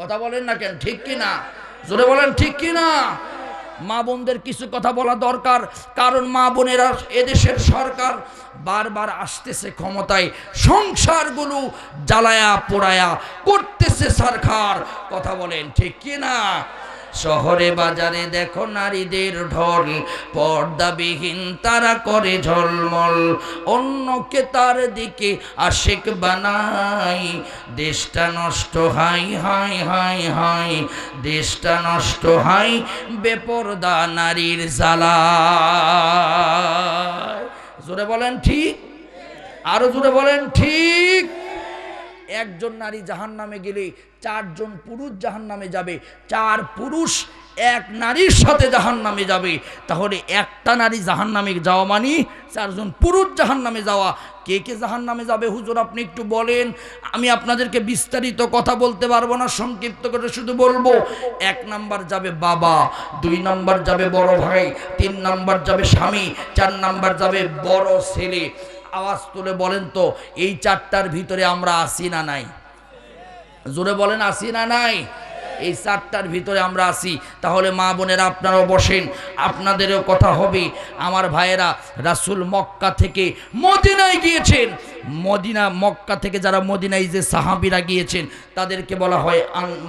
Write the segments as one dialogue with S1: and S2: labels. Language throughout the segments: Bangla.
S1: কথা বলেন না কেন? ঠিক কি না জোরে বলেন, ঠিক কি না মা বোনদের কিছু কথা বলা দরকার, কারণ মা বোনেরা এদেশের সরকার বারবার আসতেছে ক্ষমতায়, সংসারগুলো জ্বালায়া পোড়ায়া করতেছে সরকার। কথা বলেন, ঠিক কি না শহরে বাজারে দেখো নারীদের ঢল, পর্দাবিহীন তারা করে ঝলমল। অন্যকে তার দিকে আশেক বানাই, দেশটা নষ্ট হাই হাই হাই হাই, দেশটা নষ্ট হাই, বেপরদা নারীর জ্বালা। জোরে বলেন ঠিক? আরও জোরে বলেন ঠিক? একজন নারী জাহান নামে গেলে চারজন পুরুষ জাহান নামে যাবে। চার পুরুষ এক নারীর সাথে জাহান নামে যাবে। তাহলে একটা নারী জাহান নামে যাওয়া মানে চারজন পুরুষ জাহান নামে যাওয়া। কে কে জাহান নামে যাবে হুজুর আপনি একটু বলেন। আমি আপনাদেরকে বিস্তারিত কথা বলতে পারব না, সংক্ষিপ্ত করে শুধু বলব। এক নাম্বার যাবে বাবা, দুই নাম্বার যাবে বড় ভাই, তিন নাম্বার যাবে স্বামী, চার নাম্বার যাবে বড় ছেলে। আওয়াজ তুলে বলেন তো, এই চারটার ভিতরে আমরা আসি না নাই? জোরে বলেন আসি না নাই? এই চারটার ভিতরে আমরা আসি তাহলে মা বোনেরা আপনারাও বসেন, আপনাদেরও কথা হবে। আমার ভাইয়েরা রাসুল মক্কা থেকে মদিনায় গিয়েছেন। মদিনা, মক্কা থেকে যারা মদিনায় যে সাহাবিরা গিয়েছেন, তাদেরকে বলা হয়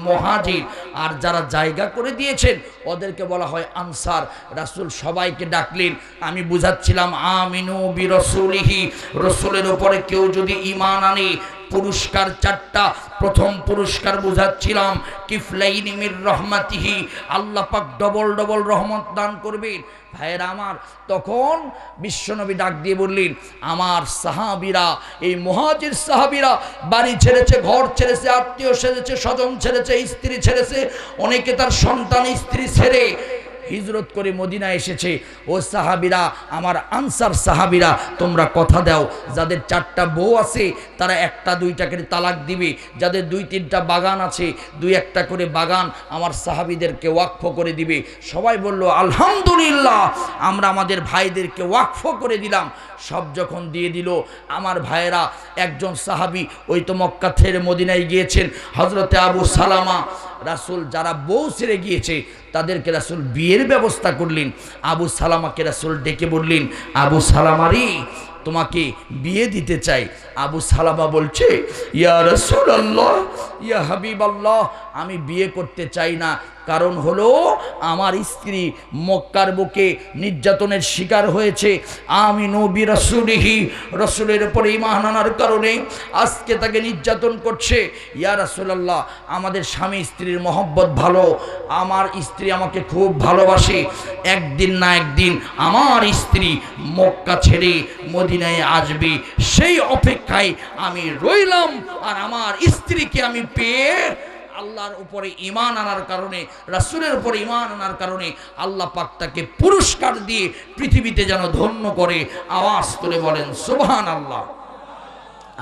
S1: মহাজির। আর যারা জায়গা করে দিয়েছেন, ওদেরকে বলা হয় আনসার। রাসুল সবাইকে ডাকলেন, আমি বুঝাচ্ছিলাম, আমিনু বি রসুলিহি রসুলের ওপরে কেউ যদি ইমান আনে, পুরস্কার চারটা প্রথম পুরস্কার বুঝাচ্ছিলাম, কিফলাইনি মির রহমাতিহি, আল্লাহ পাক ডবল ডবল রহমত দান করবেন। ভাইয়েরা আমার, তখন বিশ্বনবী ডাক দিয়ে বললেন, আমার সাহাবিরা, এই মহাজির সাহাবিরা, বাড়ি ছেড়েছে, ঘর ছেড়েছে, আত্মীয় ছেড়েছে স্বজন ছেড়েছে, স্ত্রী ছেড়েছে, অনেকে তার সন্তান, স্ত্রী ছেড়ে হিজরত করে মদিনা এসেছে। ও সাহাবিরা, আমার আনসার সাহাবিরা, তোমরা কথা দাও। যাদের চারটা বউ আছে, তারা একটা দুইটা করে তালাক দিবে। যাদের দুই তিনটা বাগান আছে, দুই একটা করে বাগান আমার সাহাবিদেরকে ওয়াকফ করে দিবে। সবাই বলল, আলহামদুলিল্লাহ, আমরা আমাদের ভাইদেরকে ওয়াকফ করে দিলাম। সব যখন দিয়ে দিল, আমার ভাইয়েরা, একজন সাহাবি ওই তো মক্কা থেকে মদিনায় গিয়েছেন। হজরতে আবু সালামা রাসুল যারা বউ ছেড়ে গিয়েছে, তাদেরকে রাসুল বিয়ের ব্যবস্থা করলেন। আবু সালামাকে রাসুল ডেকে বললেন, আবু সালামারি, তোমাকে বিয়ে দিতে চাই। আবু সালামা বলছে, ইয়া রসুল আল্লাহ ইয়া হাবিব আল্লাহ আমি বিয়ে করতে চাই না। কারণ হলো আমার স্ত্রী মক্কার বুকে নির্যাতনের শিকার হয়েছে। আমি নবী রসুলিহি, রসুলের উপরে ইমান আনার কারণে আজকে তাকে নির্যাতন করছে। ইয়া রাসুলাল্লাহ, আমাদের স্বামী স্ত্রীর মহব্বত ভালো, আমার স্ত্রী আমাকে খুব ভালোবাসে। একদিন না একদিন আমার স্ত্রী মক্কা ছেড়ে মদিনায় আসবে। সেই অপেক্ষায় আমি রইলাম আর আমার স্ত্রীকে আমি পেয়ে আল্লাহর উপরে ইমান আনার কারণে, রাসুলের উপরে ইমান আনার কারণে আল্লাহ পাক তাকে পুরস্কার দিয়ে পৃথিবীতে যেন ধন্য করে আওয়াজ তুলে বলেন সুবহান আল্লাহ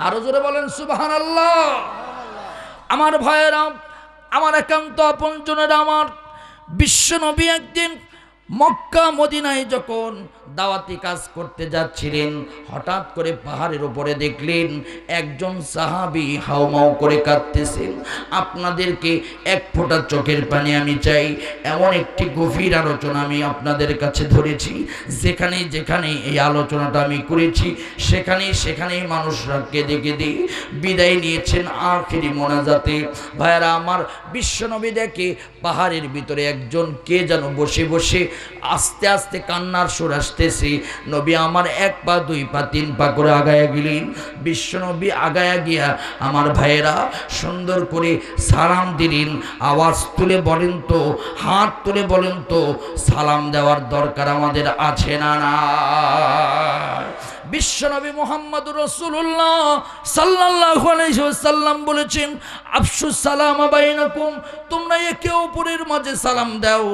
S1: আরও জোরে বলেন সুবহান আল্লাহ আমার ভাইয়েরা, আমার একান্ত আপনজনেরা, আমার বিশ্বনবী একদিন মক্কা, মদিনায় যখন দাওয়াতি কাজ করতে যাচ্ছিলেন, হঠাৎ করে পাহাড়ের উপরে দেখলেন একজন সাহাবি হাউমাউ করে কাঁদতেছেন। আপনাদেরকে এক ফোঁটা চোখের পানি আমি চাই, এমন একটি গভীর আলোচনা আমি আপনাদের কাছে ধরেছি। যেখানে যেখানে এই আলোচনাটা আমি করেছি, সেখানে সেখানেই মানুষরা কেঁদে কেঁদে বিদায় নিয়েছেন আখিরি মোনাজাতে। ভাইয়ারা, আমার বিশ্বনবী দেখে পাহাড়ের ভিতরে একজন কে যেন বসে বসে আস্তে আস্তে কান্নার সুর আসতেছে। নবী আমার এক পা, দুই পা, তিন পা করে আগায়া গেলেন। বিশ্বনবী আগায়া গিয়া আমার ভাইয়েরা সুন্দর করে সালাম দিলেন। আওয়াজ তুলে বলেন তো, হাত তুলে বলেন তো, সালাম দেওয়ার দরকার আমাদের আছে না না বিশ্বনবী মোহাম্মদ রসুল্লাহ সাল্লাল্লাহু আলাইহি ওয়াসাল্লাম বলেছেন আফসুস সালাম বাইনাকুম, তোমরা একে অপরের মাঝে সালাম দাও।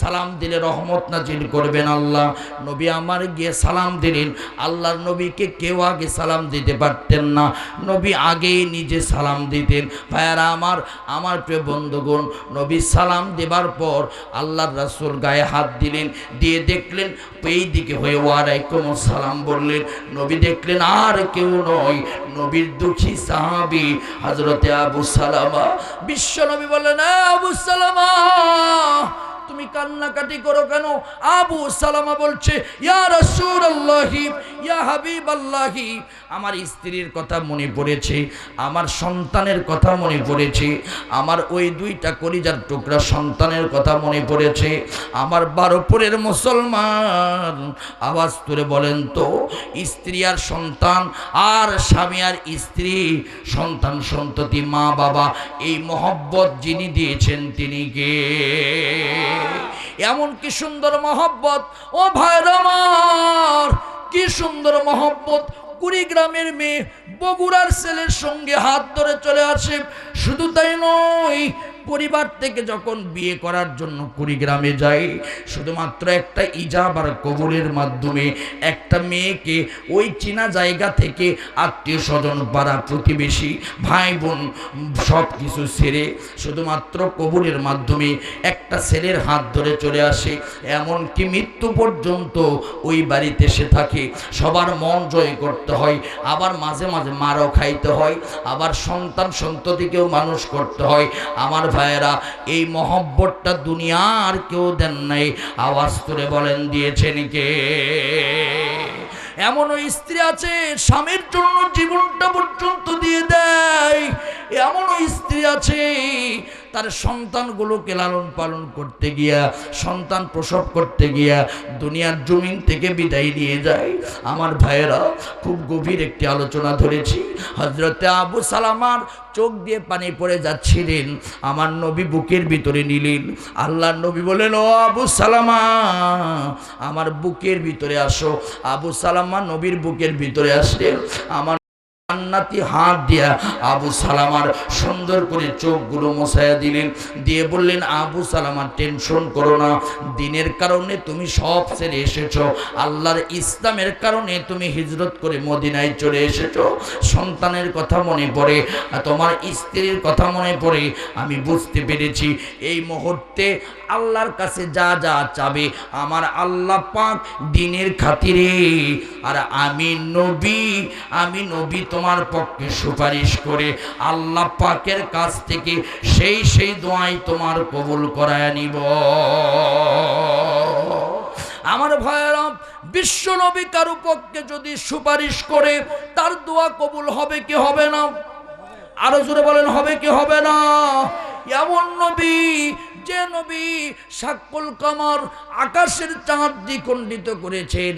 S1: সালাম দিলে রহমত নাজিল করবেন আল্লাহ। নবী আমার গিয়ে সালাম দিলেন। আল্লাহর নবীকে কেউ আগে সালাম দিতে পারতেন না। নবী আগেই নিজে সালাম দিতেন। ভাইয়ারা আমার আমার প্রিয় বন্ধুগণ, নবী সালাম দেবার পর আল্লাহর রাসূল গায়ে হাত দিলেন, দিয়ে দেখলেন এই দিকে হয়ে ওয়ালাইকুম সালাম বললেন নবী দেখলেন আর কেউ নয়, নবীর দুঃখী সাহাবি হজরতে আবু সালামা। বিশ্ব নবী বললেন, "এ আবু সালামা কান্নাকাটি করো কেন? আবু সালামা বলছে, ইয়া ইয়া হাবিবাল্লাহি। আমার স্ত্রীর কথা মনে পড়েছে, আমার সন্তানের কথা মনে পড়েছে, আমার ওই দুইটা কলিজার টুকরা সন্তানের কথা মনে পড়েছে। আমার বারোপুরের মুসলমান, আওয়াজ তুলে বলেন তো, স্ত্রী আর সন্তান, আর স্বামী আর স্ত্রী, সন্তান সন্ততি মা বাবা এই মহব্বত যিনি দিয়েছেন তিনি কে? এমন কি সুন্দর মহব্বত? ও ভাইরমার কি সুন্দর মহব্বত? কুড়িগ্রামের মেয়ে বগুড়ার ছেলের সঙ্গে হাত ধরে চলে আসে। শুধু তাই নয় পরিবার থেকে যখন বিয়ে করার জন্য কুড়িগ্রামে যাই, শুধুমাত্র একটা ইজাব আর কবুলের মাধ্যমে একটা মেয়েকে ওই চীনা জায়গা থেকে আত্মীয় স্বজন পাড়া প্রতিবেশী ভাই বোন সব কিছু ছেড়ে শুধুমাত্র কবুলের মাধ্যমে একটা ছেলের হাত ধরে চলে আসে। এমনকি মৃত্যু পর্যন্ত ওই বাড়িতে সে থাকে। সবার মন জয় করতে হয়, আবার মাঝে মাঝে মারও খাইতে হয়, আবার সন্তান সন্ততিকেও মানুষ করতে হয়। আমার ভাইয়েরা, এই মহব্বতটা দুনিয়ার কেউ দেন নাই। আওয়াজ করে বলেন, দিয়েছেন কে? এমনও স্ত্রী আছে, স্বামীর জন্য জীবনটা পর্যন্ত দিয়ে দেয়। এমনও স্ত্রী আছে তার সন্তানগুলোকে লালন পালন করতে গিয়া, সন্তান প্রসব করতে গিয়া দুনিয়ার জমিন থেকে বিদায় নিয়ে যায়। আমার ভাইয়েরা, খুব গভীর একটি আলোচনা ধরেছি। হজরতে আবু সালামার চোখ দিয়ে পানি পড়ে যাচ্ছিলেন। আমার নবী বুকের ভিতরে নিলেন। আল্লাহর নবী বলেন ও আবু সালামা, আমার বুকের ভিতরে আসো। আবু সালামা নবীর বুকের ভিতরে আসলেন। আমার জান্নাতি হাত দিয়া আবু সালামার সুন্দর করে চোখগুলো মোছায়া দিলেন। দিয়ে বললেন, আবু সালামার টেনশন করো না। দিনের কারণে তুমি সব ছেড়ে এসেছ। আল্লাহর ইসলামের কারণে তুমি হিজরত করে মদিনায় চলে এসেছ। সন্তানের কথা মনে পড়ে তোমার স্ত্রীর কথা মনে পড়ে। আমি বুঝতে পেরেছি, এই মুহূর্তে আল্লাহর কাছে যা যা চাবে, আমার আল্লাহ পাক দিনের খাতিরে। আর আমি নবী আমি নবী তোমার পক্ষে সুপারিশ করে আল্লাহ পাকের কাছ থেকে সেই সেই দোয়াই তোমার কবুল করায় নিব। আমার ভাইয়েরা বিশ্ব নবী কারও পক্ষে যদি সুপারিশ করে, তার দোয়া কবুল হবে কি হবে না? আরও জোরে বলেন, হবে কি হবে না? এমন নবী নবী সাক্কুল কামার আকাশের চাঁদ করেছেন।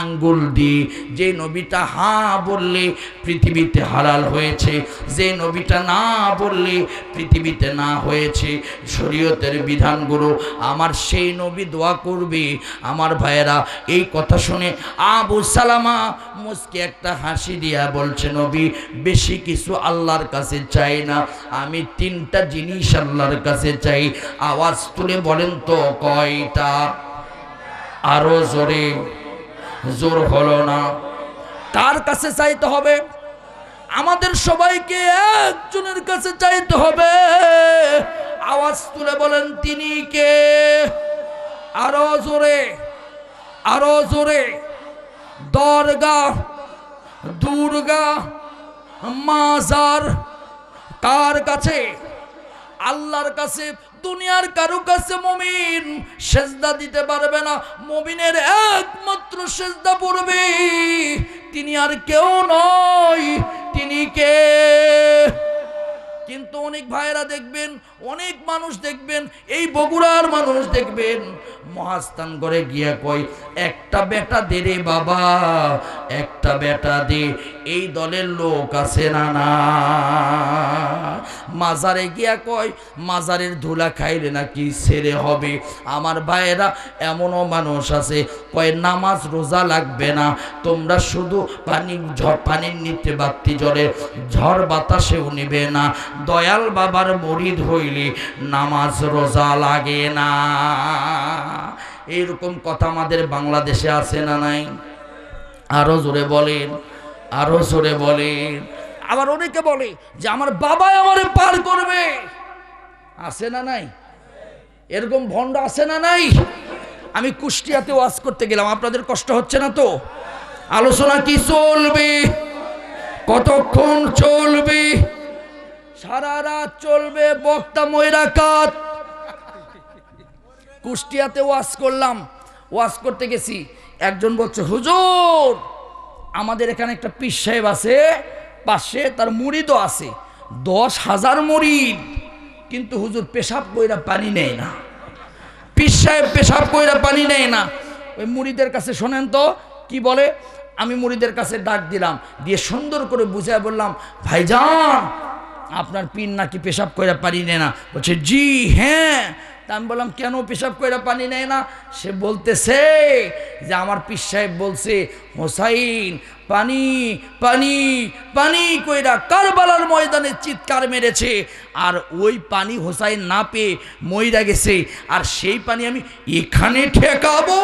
S1: আঙ্গুল দিয়ে যে নবীটা হা বললে পৃথিবীতে হয়েছে, যে নবীটা না বললে পৃথিবীতে না হয়েছে। শরীয়তের বিধানগুলো, আমার সেই নবী দোয়া করবে। আমার ভাইয়েরা, এই কথা শুনে আবু সালামা মুসকে একটা হাসি দিয়া বলছে, নবী, বেশি কিছু আল্লাহর কাছে চাই না। আমি তিনটা জিনিস আল্লাহর কাছে চাই। আওয়াজ তুলে বলেন তো কয়টা? আরও জোরে। জোর হলো না। কার কাছে চাইতে হবে? আমাদের সবাইকে একজনের কাছে চাইতে হবে। আওয়াজ তুলে বলেন, তিনি কে? আরও জোরে। আরও জোরে। দরগা দুর্গা মাজার, কার কাছে? আল্লাহর কাছে দুনিয়ার কারও কাছে মমিন সেজদা দিতে পারবে না। মমিনের একমাত্র সেজদা পড়বে তিনি আর কেউ নয়, তিনি কে? কিন্তু অনেক ভাইয়েরা দেখবেন, অনেক মানুষ দেখবেন, এই বগুড়ার মানুষ দেখবেন। মহাস্থান করে গিয়া কই একটা বেটা দে রে বাবা, একটা বেটা দে, এই দলের লোক আছে না না? মাজারে গিয়া কয়, মাজারের ধুলা খাইলে নাকি ছেড়ে হবে। আমার ভাইয়েরা এমনও মানুষ আছে। কয়, নামাজ রোজা লাগবে না। তোমরা শুধু পানি, ঝড়, পানির নিতে বাতি জলে ঝড় বাতাসেও নিবে না। দয়াল বাবার মরিদ হইলে নামাজ রোজা লাগে না। এইরকম কথা আমাদের বাংলাদেশে আছে না নাই? আরও জোরে বলেন, আরও জোরে বলেন। আবার অনেকে বলে যে আমার বাবাই আমারে পার করবে। আছে না নাই? এরকম ভণ্ড আছে না নাই? আমি কুষ্টিয়াতে ওয়াজ করতে গেলাম, আপনাদের কষ্ট হচ্ছে না তো? আলোচনা কি চলবে? কতক্ষণ চলবে? সারা রাত চলবে বক্তা ময়রাকাত কুষ্টিয়াতে ওয়াজ করলাম, ওয়াজ করতে গেছি। একজন বলছে, হুজুর, আমাদের এখানে একটা পীর সাহেব আছে, পাশে তার মুড়িদও আছে, দশ হাজার মুড়িদ। কিন্তু হুজুর, পেশাব কইরা পানি নেয় না। পীর সাহেব পেশাব কইরা পানি নেয় না। ওই মুড়িদের কাছে শোনেন তো, কি বলে? আমি মুড়িদের কাছে ডাক দিলাম, দিয়ে সুন্দর করে বুঝায় বললাম, ভাইজান আপনার পিন নাকি পেশাব কইরা পানি নেয় না। বলছে, জি হ্যাঁ। তা আমি বললাম, কেন পেশাব কইরা পানি নেয় না? সে বলতেছে, যে আমার পীর সাহেব বলছে, হোসাইন, পানি পানি পানি কইরা কারবালার ময়দানে চিৎকার মেরেছে, আর ওই পানি হোসাইন না পেয়ে মইরা গেছে, আর সেই পানি আমি এখানে ঠেকাবো।